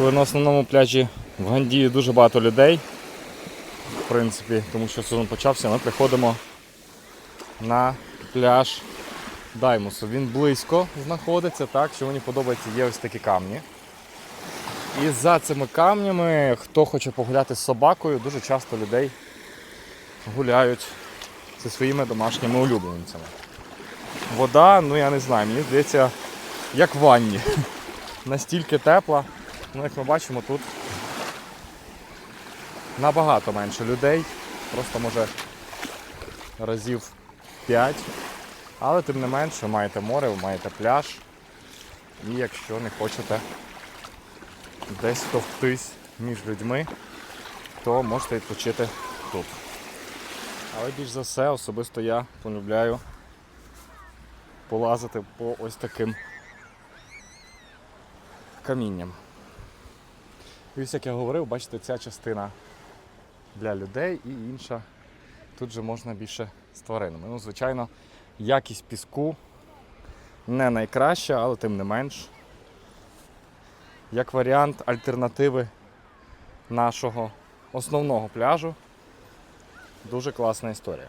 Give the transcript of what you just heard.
коли на основному пляжі в Гандії дуже багато людей, в принципі, тому що сезон почався, ми приходимо на пляж Даймусу. Він близько знаходиться, так, що мені подобається, є ось такі камні. І за цими камнями, хто хоче погуляти з собакою, дуже часто людей гуляють зі своїми домашніми улюбленцями. Вода, ну я не знаю, мені здається, як в ванні. Настільки тепла. Ну, як ми бачимо, тут набагато менше людей. Просто може разів 5. Але тим не менше, маєте море, ви маєте пляж. І якщо не хочете десь товктись між людьми, то можете відпочити тут. Але більш за все, особисто я полюбляю полазити по ось таким камінням. І ось як я говорив, бачите, ця частина для людей і інша тут же можна більше з тваринами. Ну, звичайно, якість піску не найкраща, але тим не менш, як варіант альтернативи нашого основного пляжу, дуже класна історія.